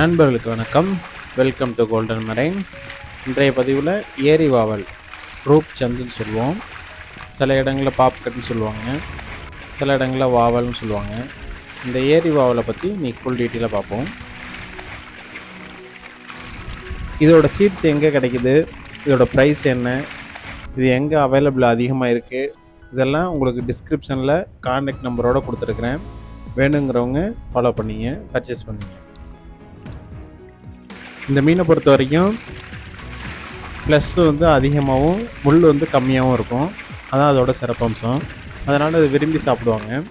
நண்பர்களுக்கு வணக்கம். Welcome to golden marine இன்றைய பதிவில் ஏரிவாவல் ரூப் சந்துன்னு சொல்லுவோம். சில இடங்களில் பாப்கட்னு சொல்லுவாங்க. சில இடங்களில் வாவல்னு சொல்லுவாங்க. இந்த ஏரி வாவலை பற்றி இன்றைக்கி ஃபுல் டீட்டெயிலாக பார்ப்போம். இதோட சீட்ஸ் எங்கே கிடைக்குது? இதோட ப்ரைஸ் என்ன? இது எங்கே அவைலபிள் அதிகமாக இருக்குது இதெல்லாம் உங்களுக்கு டிஸ்கிரிப்ஷனில் கான்டாக்ட் நம்பரோடு கொடுத்துருக்குறேன். வேணுங்கிறவங்க ஃபாலோ பண்ணிங்க பர்ச்சேஸ் பண்ணிங்க. இந்த மீனை பொறுத்த வரைக்கும் ப்ளஸ் வந்து அதிகமாகவும் முள் வந்து கம்மியாகவும் இருக்கும். அதான் அதோட சிறப்பம்சம். அதனால் அது விரும்பி சாப்பிடுவாங்க.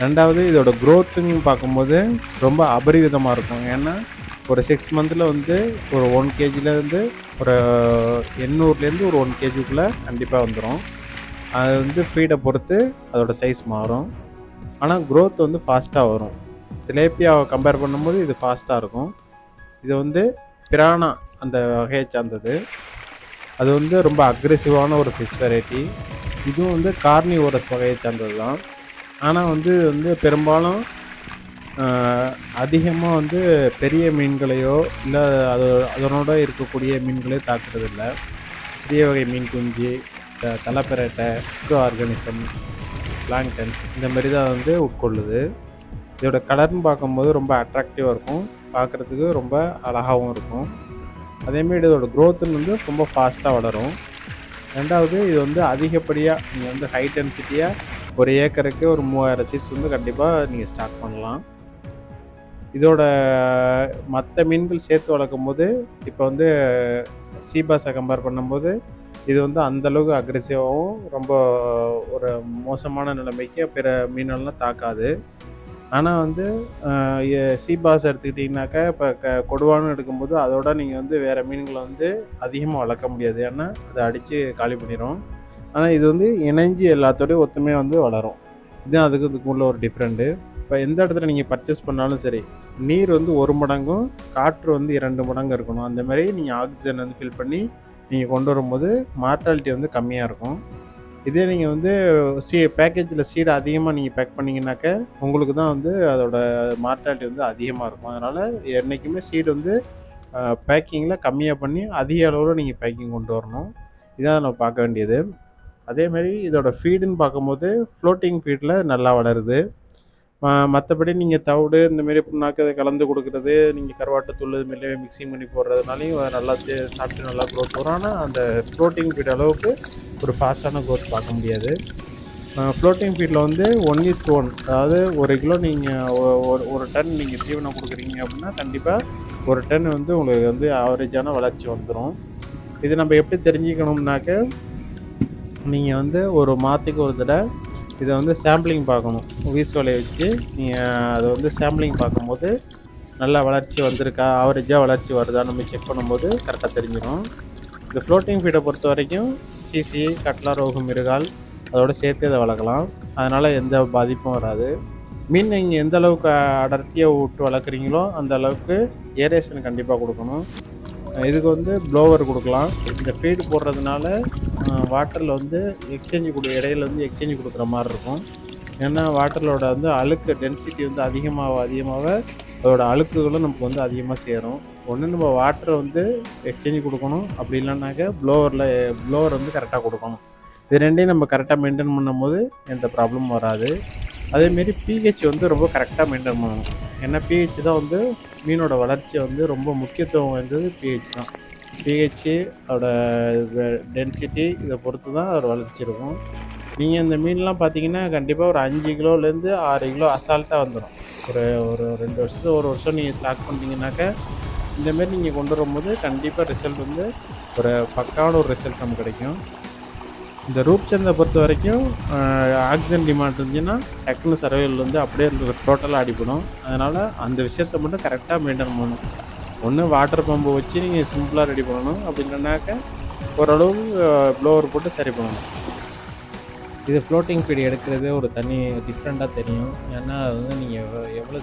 ரெண்டாவது இதோட க்ரோத்துன்னு பார்க்கும்போது ரொம்ப அபரிவிதமாக இருக்கும். ஏன்னா ஒரு சிக்ஸ் மந்தில் வந்து ஒரு ஒன் கேஜிலேருந்து ஒரு எண்ணூறுலேருந்து ஒரு ஒன் கேஜிக்குள்ளே கண்டிப்பாக வந்துடும் அது வந்து ஃபீடை பொறுத்து அதோடய சைஸ் மாறும். ஆனால் க்ரோத் வந்து ஃபாஸ்ட்டாக வரும். திலேப்பியாவை கம்பேர் பண்ணும்போது இது ஃபாஸ்ட்டாக இருக்கும். இது வந்து பிரானா அந்த வகையை சார்ந்தது. அது வந்து ரொம்ப அக்ரெசிவான ஒரு ஃபிஷ் வெரைட்டி இதுவும் வந்து கார்னிவோரஸ் வகையை சார்ந்தது தான் ஆனால் வந்து இது வந்து பெரும்பாலும் அதிகமாக வந்து பெரிய மீன்களையோ இல்லை அது அதனோட இருக்கக்கூடிய மீன்களையோ தாக்குறது இல்லை சிறிய வகை மீன் குஞ்சு தலைப்பெரட்டை மைக்ரோ ஆர்கானிசம் பிளாங்டன்ஸ் இந்த மாதிரி தான் வந்து உட்கொள்ளுது. இதோட கலர்னு பார்க்கும்போது ரொம்ப அட்ராக்டிவாக இருக்கும். பார்க்குறதுக்கு ரொம்ப அழகாகவும் இருக்கும். அதேமாரி இதோட க்ரோத்துன்னு வந்து ரொம்ப ஃபாஸ்ட்டாக வளரும். ரெண்டாவது இது வந்து அதிகப்படியாக நீங்கள் வந்து ஹை டென்சிட்டியாக ஒரு ஏக்கருக்கு ஒரு மூவாயிரம் சீட்ஸ் வந்து கண்டிப்பாக நீங்கள் ஸ்டார்ட் பண்ணலாம். இதோட மற்ற மீன்கள் சேர்த்து வளர்க்கும் போது இப்போ வந்து சீபாஸை கம்பேர் பண்ணும்போது இது வந்து அந்தளவுக்கு அக்ரெசிவாகவும் ரொம்ப ஒரு மோசமான நிலைமைக்கு பிற மீனெல்லாம் தாக்காது. ஆனால் வந்து சீபாஸ் எடுத்துக்கிட்டிங்கனாக்கா இப்போ க கொடுவான்னு எடுக்கும்போது அதோட நீங்கள் வந்து வேறு மீன்களை வந்து அதிகமாக வளர்க்க முடியாது. ஏன்னா அதை அடித்து காலி பண்ணிடும் ஆனால் இது வந்து இணைஞ்சு எல்லாத்தோடையும் ஒத்துமையாக வந்து வளரும். இதுதான் அதுக்கு இதுக்குள்ள ஒரு டிஃப்ரெண்ட்டு இப்போ எந்த இடத்துல நீங்கள் பர்ச்சேஸ் பண்ணாலும் சரி நீர் வந்து ஒரு மடங்கும் காற்று வந்து இரண்டு மடங்கு இருக்கணும். அந்த மாதிரி நீங்கள் ஆக்சிஜன் வந்து ஃபில் பண்ணி நீங்கள் கொண்டு வரும்போது மார்ட்டாலிட்டி வந்து கம்மியாக இருக்கும். இதே நீங்கள் வந்து சீ பேக்கேஜில் சீடு அதிகமாக நீங்கள் பேக் பண்ணிங்கனாக்க உங்களுக்கு தான் வந்து அதோட மார்டாலிட்டி வந்து அதிகமாக இருக்கும். அதனால் என்றைக்குமே சீடு வந்து பேக்கிங்கில் கம்மியாக பண்ணி அதிக அளவில் நீங்கள் பேக்கிங் கொண்டு வரணும். இதான் நம்ம பார்க்க வேண்டியது. அதேமாரி இதோட ஃபீடுன்னு பார்க்கும்போது ஃப்ளோட்டிங் ஃபீடில் நல்லா வளருது. மற்றபடி நீங்கள் தவிடு இந்தமாரி புண்ணாக்கு அதை கலந்து கொடுக்குறது நீங்கள் கருவாட்டுத்தூள் இதுமாரி மிக்சிங் பண்ணி போடுறதுனாலையும் நல்லா சாப்பிட்டு நல்லா க்ரோத் வரும் ஆனால் அந்த ஃப்ளோட்டிங் ஃபீட் அளவுக்கு ஒரு ஃபாஸ்ட்டான க்ரோத் பார்க்க முடியாது. ஃப்ளோட்டிங் ஃபீட்டில் வந்து ஒன் இஸ் ஒன் அதாவது ஒரு கிலோ நீங்கள் ஒரு ஒரு டன் நீங்கள் தீவனம் கொடுக்குறீங்க அப்படின்னா கண்டிப்பாக ஒரு டன் வந்து உங்களுக்கு வந்து ஆவரேஜான வளர்ச்சி வந்துடும் இது நம்ம எப்படி தெரிஞ்சுக்கணும்னாக்க நீங்கள் வந்து ஒரு மாதத்துக்கு ஒரு தடவை இதை வந்து சாம்பிளிங் பார்க்கணும். வீஸ் வலையை வச்சு நீங்கள் அதை வந்து சாம்பிளிங் பார்க்கும்போது நல்லா வளர்ச்சி வந்திருக்கா? ஆவரேஜாக வளர்ச்சி வருதா? நம்ம செக் பண்ணும்போது கரெக்டாக தெரிஞ்சிடும் இந்த ஃப்ளோட்டிங் ஃபீடை பொறுத்த வரைக்கும் சிசி கட்லா ரோகு மிருகால் அதோடு சேர்த்து இதை வளர்க்கலாம். அதனால் எந்த பாதிப்பும் வராது. மீன் நீங்கள் எந்த அளவுக்கு அடர்த்தியாக விட்டு வளர்க்குறீங்களோ அந்த அளவுக்கு ஏரேஷன் கண்டிப்பாக கொடுக்கணும். இதுக்கு வந்து ப்ளோவர் கொடுக்கலாம். இந்த ஃபீடு போடுறதுனால வாட்டரில் வந்து எக்ஸ்சேஞ்சு கொடு இடையில வந்து எக்ஸ்சேஞ்சு கொடுக்குற மாதிரி இருக்கும். ஏன்னா வாட்டரோட வந்து அழுக்கு டென்சிட்டி வந்து அதிகமாக அதிகமாக அதோட அழுக்குகளும் நமக்கு வந்து அதிகமாக சேரும். ஒன்று நம்ம வாட்டரை வந்து எக்ஸ்சேஞ்ச் கொடுக்கணும். அப்படி இல்லைனாக்க ப்ளோவரில் ப்ளோவர் வந்து கரெக்டாக கொடுக்கணும். இது ரெண்டையும் நம்ம கரெக்டாக மெயின்டைன் பண்ணும்போது எந்த ப்ராப்ளமும் வராது. அதேமாரி பிஹெச் வந்து ரொம்ப கரெக்டாக மெயின்டைன் பண்ணணும். ஏன்னா பிஹெச் தான் வந்து மீனோட வளர்ச்சி வந்து ரொம்ப முக்கியத்துவம் வாய்ந்தது பிஹெச் தான். பிஹெச் அதோட டென்சிட்டி இதை பொறுத்து தான் அதோட வளர்ச்சி இருக்கும் நீங்கள் இந்த மீன்லாம் பார்த்தீங்கன்னா கண்டிப்பாக ஒரு அஞ்சு கிலோலேருந்து ஆறு கிலோ அசால்ட்டாக வந்துடும் ஒரு ஒரு ரெண்டு வருஷத்துக்கு ஒரு வருஷம் நீங்கள் ஸ்டார்ட் பண்ணிட்டீங்கன்னாக்க இந்தமாரி நீங்கள் கொண்டு வரும்போது கண்டிப்பாக ரிசல்ட் வந்து ஒரு பக்காவான ஒரு ரிசல்ட் நமக்கு கிடைக்கும். இந்த ரூப் சந்தை பொறுத்த வரைக்கும் ஆக்சிஜன் டிமாண்ட் இருந்துச்சுன்னா டக்குனு சர்வைவல் வந்து அப்படியே டோட்டலாக அடிப்படும் அதனால் அந்த விஷயத்தை மட்டும் கரெக்டாக மெயின்டைன் பண்ணணும். ஒன்று வாட்டர் பம்பு வச்சு நீங்கள் சிம்பிளாக ரெடி பண்ணணும். அப்படி இல்லைனாக்க ஓரளவுக்கு ப்ளோவர் போட்டு சரி பண்ணணும். இது ஃப்ளோட்டிங் ஃபீட் எடுக்கிறது ஒரு தனி டிஃப்ரெண்ட்டாக தெரியும். ஏன்னா அது வந்து நீங்கள் எவ்வளோ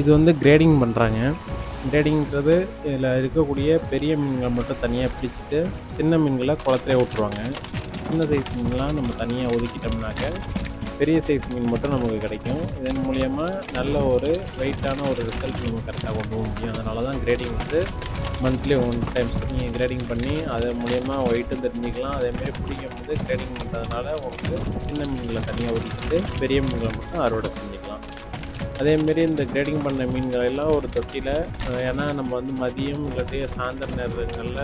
இது வந்து கிரேடிங் பண்ணுறாங்க கிரேடிங்கிறது இதில் இருக்கக்கூடிய பெரிய மீன்களை மட்டும் தனியாக பிடிச்சிட்டு சின்ன மீன்களை குளத்திலே விட்ருவாங்க சின்ன சைஸ் மீன்லாம் நம்ம தனியாக ஒதுக்கிட்டோம்னாக்க பெரிய சைஸ் மீன் மட்டும் நமக்கு கிடைக்கும். இதன் மூலயமா நல்ல ஒரு வெயிட்டான ஒரு ரிசல்ட் நம்ம கரெக்டாக கொண்டு போக முடியும். அதனால தான் கிரேடிங் வந்து மந்த்லி ஒன் டைம்ஸ் நீங்கள் கிரேடிங் பண்ணி அது மூலயமா ஒயிட்டும் தெரிஞ்சுக்கலாம். அதேமாரி பிடிக்கும் போது கிரேடிங் பண்ணுறதுனால உங்களுக்கு சின்ன மீன்களை தனியாக ஒதுக்கிட்டு பெரிய மீன்களை மட்டும் அறுவடை செஞ்சுக்கலாம். அதேமாரி இந்த கிரேடிங் பண்ண மீன்கள் எல்லாம் ஒரு தொட்டியில் ஏன்னா நம்ம வந்து மதியம் இல்லாட்டி சாயந்தர நேரங்களில்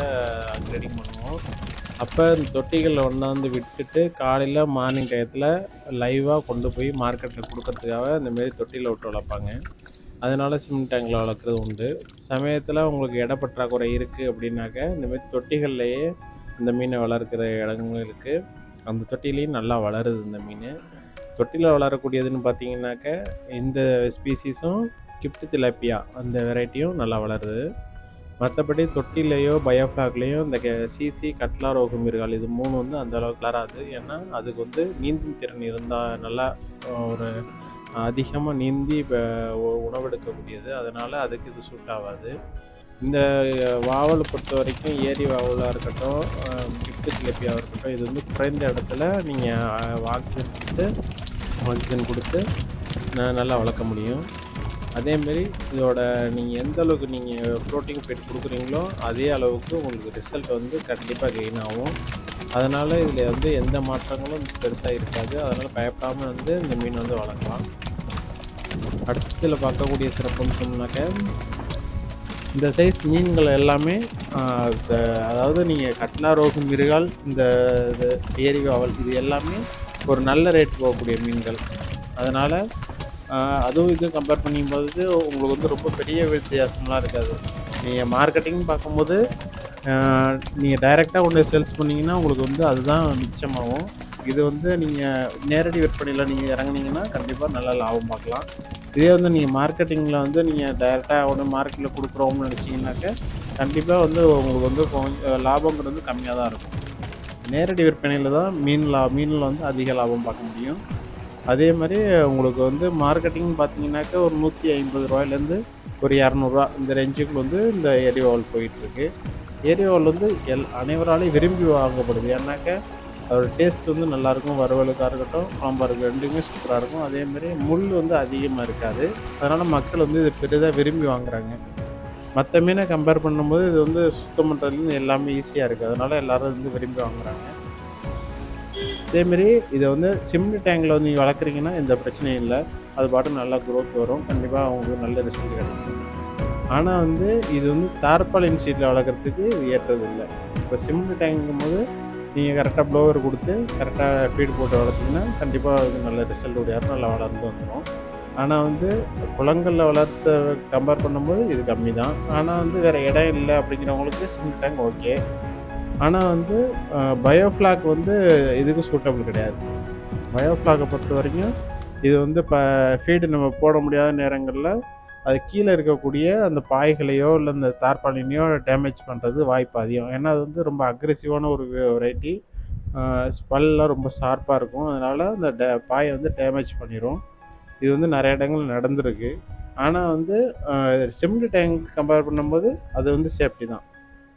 கிரேடிங் பண்ணுவோம். அப்போ இந்த தொட்டிகளில் ஒன்றாந்து விட்டுட்டு காலையில் மார்னிங் டயத்தில் லைவாக கொண்டு போய் மார்க்கெட்டில் கொடுக்கறதுக்காக இந்தமாரி தொட்டியில் விட்டு வளர்ப்பாங்க. அதனால் சிமெண்ட் டேங்கில் வளர்க்குறது உண்டு. சமயத்தில் உங்களுக்கு இட பற்றாக்குறை இருக்குது அப்படின்னாக்க இந்தமாரி தொட்டிகள்லையே இந்த மீனை வளர்க்குற இடங்களும் இருக்குது அந்த தொட்டிலையும் நல்லா வளருது இந்த மீன். தொட்டியில் வளரக்கூடியதுன்னு பார்த்தீங்கன்னாக்க இந்த ஸ்பீசிஸும் கிப்ட் திலாப்பியா அந்த வெரைட்டியும் நல்லா வளருது. மற்றபடி தொட்டிலையோ பயோஃப்ளாக்லேயோ இந்த சிசி கட்லா ரோகு மிருகால் இது மூணு வந்து அந்த அளவுக்கு வளராது ஏன்னா அதுக்கு வந்து நீந்தும் திறன் இருந்தால் நல்லா ஒரு அதிகமாக நீந்தி இப்போ உணவெடுக்கக்கூடியது. அதனால் அதுக்கு இது சூட் ஆகாது. இந்த வாவலை பொறுத்த வரைக்கும் ஏரி வாவலாக இருக்கட்டும் கிஃப்ட் திலப்பியாக இருக்கட்டும் இது வந்து குறைந்த இடத்துல நீங்கள் ஆக்சிஜன் கொடுத்து ஆக்சிஜன் கொடுத்து நல்லா வளர்க்க முடியும். அதேமாரி இதோட நீங்கள் எந்த அளவுக்கு நீங்கள் ப்ரோட்டீன் ஃபீட் கொடுக்குறீங்களோ அதே அளவுக்கு உங்களுக்கு ரிசல்ட் வந்து கண்டிப்பாக கெயின் ஆகும். அதனால் இதில் வந்து எந்த மாற்றங்களும் பெருசாக இருக்காது. அதனால் பயப்படாமல் வந்து இந்த மீன் வந்து வளர்க்கலாம். அடுத்ததில் பார்க்கக்கூடிய சிறப்புன்னு சொன்னாக்க இந்த சைஸ் மீன்கள் எல்லாமே அதாவது நீங்கள் கட்லா ரோகு மிருகால் இந்த இது ஏரி காவல் இது எல்லாமே ஒரு நல்ல ரேட் போகக்கூடிய மீன்கள். அதனால் அதுவும் இது கம்பேர் பண்ணும்போது உங்களுக்கு வந்து ரொம்ப பெரிய வித்தியாசம்லாம் இருக்காது. நீங்கள் மார்க்கெட்டிங் பார்க்கும்போது நீங்கள் டைரெக்டாக கொண்டு சேல்ஸ் பண்ணிங்கன்னா உங்களுக்கு வந்து அதுதான் மிச்சமாகும். இது வந்து நீங்கள் நேரடி விற்பனையில் நீங்கள் இறங்குனீங்கன்னா கண்டிப்பாக நல்லா லாபம் பார்க்கலாம். இதே வந்து நீங்கள் மார்க்கெட்டிங்கில் வந்து நீங்கள் டைரெக்டாக ஒன்று மார்க்கெட்டில் கொடுக்குறோம்னு நினச்சிங்கனாக்க கண்டிப்பாக வந்து உங்களுக்கு வந்து கொஞ்சம் லாபங்கிறது வந்து கம்மியாக தான் இருக்கும். நேரடி விற்பனையில் தான் மீன் லா மீனில் வந்து அதிக லாபம் பார்க்க முடியும். அதே மாதிரி உங்களுக்கு வந்து மார்க்கெட்டிங் பார்த்தீங்கன்னாக்கா ஒரு நூற்றி ஐம்பது ரூபாயிலேருந்து ஒரு இரநூறுவா இந்த ரேஞ்சுக்குள்ள வந்து இந்த எரிவால் போயிட்டுருக்கு எரிவால் வந்து எல் அனைவராலையும் விரும்பி வாங்கப்படுது. ஏன்னாக்கா அதோட டேஸ்ட் வந்து நல்லாயிருக்கும் வறுவலுக்காக இருக்கட்டும் சாம்பாருக்கு ரெண்டுமே சூப்பராக இருக்கும். அதேமாதிரி முள் வந்து அதிகமாக இருக்காது. அதனால் மக்கள் வந்து இதை பெரிதாக விரும்பி வாங்குறாங்க. மற்ற மீனை கம்பேர் பண்ணும்போது இது வந்து சுத்தம் பண்ணுறதுலேருந்து எல்லாமே ஈஸியாக இருக்குது அதனால் எல்லோரும் வந்து விரும்பி வாங்குறாங்க. அதேமாரி இதை வந்து சிம்னி டேங்கில் வந்து நீங்கள் வளர்க்குறீங்கன்னா எந்த பிரச்சனையும் இல்லை. அது பாட்டு நல்லா க்ரோத் வரும். கண்டிப்பாக அவங்களுக்கு நல்ல ரிசல்ட் கிடைக்கும். ஆனால் வந்து இது வந்து தார்பாலின் ஷீட்டில் வளர்க்குறதுக்கு ஏற்றது இல்லை. இப்போ சிமெண்ட் டேங்குங்கும் போது நீங்கள் கரெக்டாக ப்ளோவர் கொடுத்து கரெக்டாக ஃபீட் போட்டு வளர்த்திங்கன்னா கண்டிப்பாக அது நல்ல ரிசல்ட் உடையாரும் நல்லா வளர்ந்து வந்துடும் ஆனால் வந்து குளங்களில் வளர்த்த கம்பேர் பண்ணும்போது இது கம்மி தான் ஆனால் வந்து வேறு இடம் இல்லை அப்படிங்கிறவங்களுக்கு சிங்கிள் டேங்க் ஓகே ஆனால் வந்து பயோஃப்ளாக் வந்து இதுக்கு சூட்டபிள் கிடையாது. பயோஃப்ளாகை பொறுத்த வரைக்கும் இது வந்து இப்போ ஃபீடு நம்ம போட முடியாத நேரங்களில் அது கீழே இருக்கக்கூடிய அந்த பாய்களையோ இல்லை இந்த தார்பாலினையோ டேமேஜ் பண்ணுறது வாய்ப்பு அதிகம். ஏன்னா அது வந்து ரொம்ப அக்ரெசிவான ஒரு வெரைட்டி ஸ்பல்லாம் ரொம்ப ஷார்ப்பாக இருக்கும். அதனால் அந்த டே பாயை வந்து டேமேஜ் பண்ணிடும் இது வந்து நிறைய இடங்கள் நடந்திருக்கு. ஆனால் வந்து சிமெண்ட் டேங்க் கம்பேர் பண்ணும்போது அது வந்து சேஃப்டி தான்.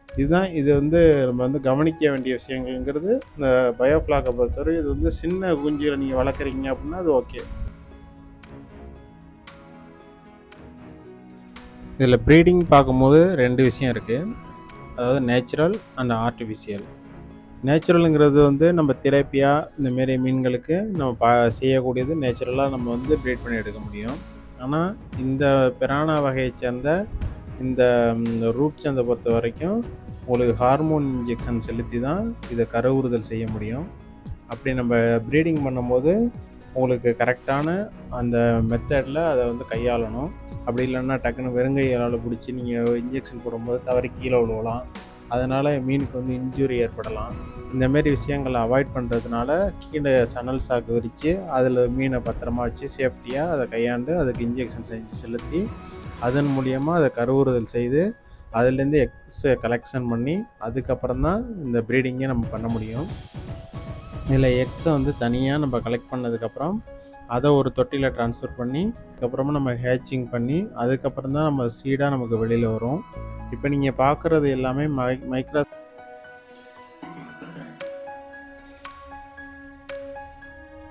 இதுதான் இது வந்து நம்ம வந்து கவனிக்க வேண்டிய விஷயங்கள்ங்கிறது இந்த பயோஃப்ளாக்கை பொறுத்தவரை இது வந்து சின்ன குஞ்சுகளை நீங்கள் வளர்க்குறீங்க அப்படின்னா அது ஓகே இதில் ப்ரீடிங் பார்க்கும்போது ரெண்டு விஷயம் இருக்குது அதாவது நேச்சுரல் அண்ட் ஆர்டிஃபிஷியல் நேச்சுரலுங்கிறது வந்து நம்ம திரப்பியா இந்தமாரி மீன்களுக்கு நம்ம பா செய்யக்கூடியது நேச்சுரலாக நம்ம வந்து ப்ரீட் பண்ணி எடுக்க முடியும். ஆனால் இந்த பிராணா வகையை சேர்ந்த இந்த ரூட் சந்தை பொறுத்த வரைக்கும் உங்களுக்கு ஹார்மோன் இன்ஜெக்ஷன் செலுத்தி தான் இதை கருவுறுதல் செய்ய முடியும். அப்படி நம்ம ப்ரீடிங் பண்ணும்போது உங்களுக்கு கரெக்டான அந்த மெத்தடில் அதை வந்து கையாளணும். அப்படி இல்லைன்னா டக்குன்னு வெறுங்கையால் பிடிச்சி நீங்கள் இன்ஜெக்ஷன் போடும்போது தவறி கீழே விழுவலாம். அதனால் மீனுக்கு வந்து இன்ஜுரி ஏற்படலாம். இந்தமாரி விஷயங்களை அவாய்ட் பண்ணுறதுனால கீழே சணல் சாக்கு விரித்து அதில் மீனை பத்திரமா வச்சு சேஃப்டியாக அதை கையாண்டு அதுக்கு இன்ஜெக்ஷன் செஞ்சு செலுத்தி அதன் மூலியமாக அதை கருவுறுதல் செய்து அதுலேருந்து எக்ஸை கலெக்ஷன் பண்ணி அதுக்கப்புறம் தான் இந்த ப்ரீடிங்கே நம்ம பண்ண முடியும். இதில் எக்ஸை வந்து தனியாக நம்ம கலெக்ட் பண்ணதுக்கப்புறம் அதை ஒரு தொட்டியில் ட்ரான்ஸ்ஃபர் பண்ணி அதுக்கப்புறமா நம்ம ஹேச்சிங் பண்ணி அதுக்கப்புறம் தான் நம்ம சீடாக நமக்கு வெளியில் வரும். இப்போ நீங்கள் பார்க்குறது எல்லாமே மை மைக்ரோ